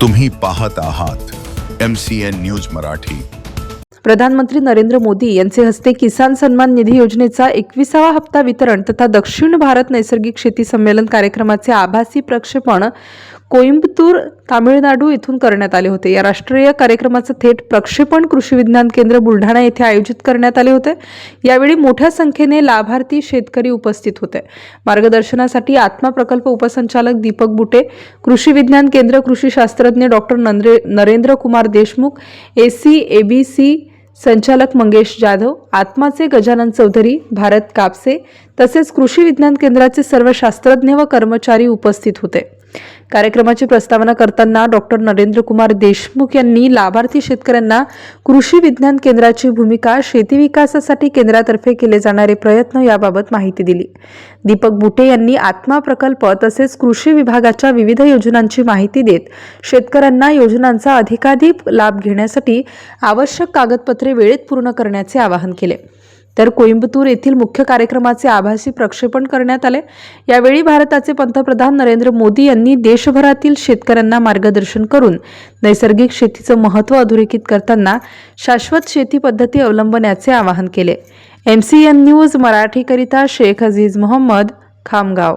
तुम्ही पाहत आहात M C N news Marathi. प्रधानमंत्री नरेंद्र मोदी यांचे हस्ते किसान सन्मान निधी योजनेचा एकविसावा हप्ता वितरण तथा दक्षिण भारत नैसर्गिक शेती संमेलन कार्यक्रमाचे आभासी प्रक्षेपण कोइंबतूर तामिळनाडू येथून करण्यात आले होते. या राष्ट्रीय कार्यक्रमाचं थेट प्रक्षेपण कृषी विज्ञान केंद्र बुलढाणा येथे आयोजित करण्यात आले होते. यावेळी मोठ्या संख्येने लाभार्थी शेतकरी उपस्थित होते. मार्गदर्शनासाठी आत्मा प्रकल्प उपसंचालक दीपक बुटे कृषी विज्ञान केंद्र कृषी शास्त्रज्ञ डॉक्टर नंद्रे नरेंद्र कुमार देशमुख एसी एबीसी संचालक मंगेश जाधव आत्माचे गजानन चौधरी भारत कापसे तसेच कृषी विज्ञान केंद्राचे सर्व शास्त्रज्ञ व कर्मचारी उपस्थित होते. कार्यक्रमाची प्रस्तावना करताना डॉक्टर नरेंद्र कुमार देशमुख यांनी लाभार्थी शेतकऱ्यांना कृषी विज्ञान केंद्राची भूमिका शेती विकासासाठी केंद्रातर्फे केले जाणारे प्रयत्न याबाबत माहिती दिली. दीपक बुटे यांनी आत्मा प्रकल्प तसेच कृषी विभागाच्या विविध योजनांची माहिती देत शेतकऱ्यांना योजनांचा अधिकाधिक लाभ घेण्यासाठी आवश्यक कागदपत्रे वेळेत पूर्ण करण्याचे आवाहन केले. तर कोइंबतूर येथील मुख्य कार्यक्रमाचे आभासी प्रक्षेपण करण्यात आले. यावेळी भारताचे पंतप्रधान नरेंद्र मोदी यांनी देशभरातील शेतकऱ्यांना मार्गदर्शन करून नैसर्गिक शेतीचं महत्त्व अधोरेखित करताना शाश्वत शेती पद्धती अवलंबण्याचे आवाहन केले. एम सी एन न्यूज मराठीकरिता शेख अझीज मोहम्मद खामगाव.